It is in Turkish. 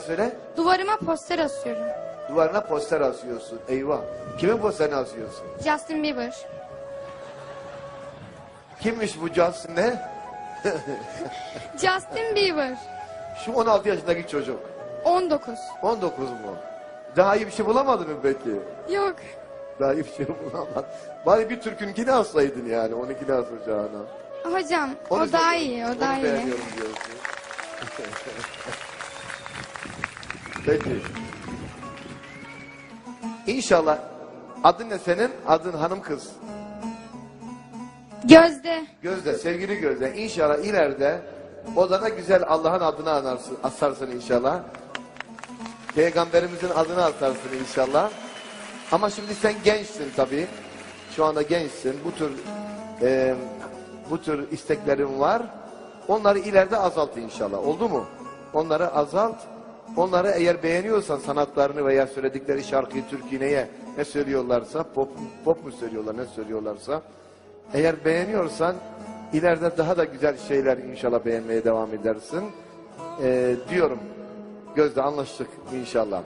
söyle. Duvarıma poster asıyorum. Duvarına poster asıyorsun. Eyvah. Kimin posterini asıyorsun? Justin Bieber. Kimmiş bu Justin ne? Justin Bieber. Şu 16 yaşındaki çocuk. 19. 19 mu? Daha iyi bir şey bulamadın mı peki? Yok. Daha iyi bir şey bulamadın. Bari bir Türk'ünkini assaydın yani. 12'ni asacağına. Hocam Onu o daha iyi. O daha iyi. beğeniyorum diyorsun. Peki. İnşallah. Adın ne senin? Adın hanım kız. Gözde. Gözde, sevgili Gözde. İnşallah ileride odana güzel Allah'ın adını anarsın, asarsın inşallah. Peygamberimizin adını asarsın inşallah. Ama şimdi sen gençsin tabii. Şu anda gençsin. Bu tür e, bu tür isteklerin var. Onları ileride azalt inşallah. Oldu mu? Onları azalt. Onları eğer beğeniyorsan sanatlarını veya söyledikleri şarkıyı, türküyü neye ne söylüyorlarsa, pop, pop mu söylüyorlar, ne söylüyorlarsa eğer beğeniyorsan ileride daha da güzel şeyler inşallah beğenmeye devam edersin. Ee, diyorum. Gözde anlaştık inşallah.